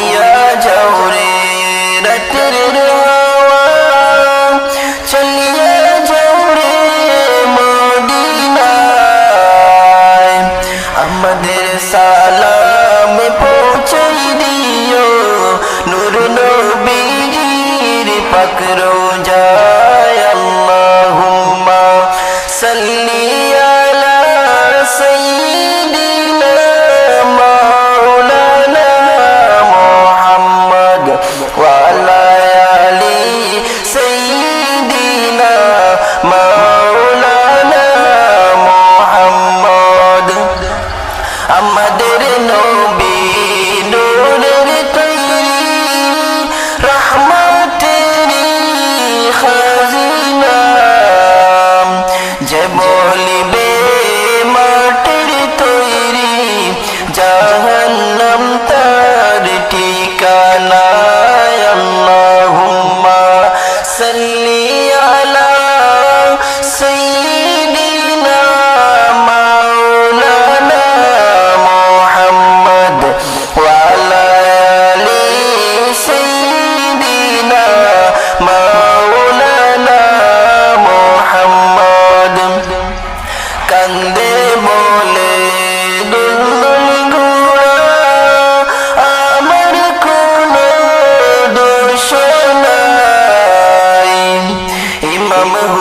دریا جوڑے رٹر روا چلیا جوڑے مدینہ আমাদের সালাম পৌঁছাই দিও নূর নবীর পাকরো যায় আল্লাহুম্মা সাল্লি আলা সাইয়্যিদ আমাদের নবী নূরের তৈরি রহমতের খাজিনা যে বলিবে মাটির তৈরি যা কান্দে বলে দুলদুল ঘোড়া আমার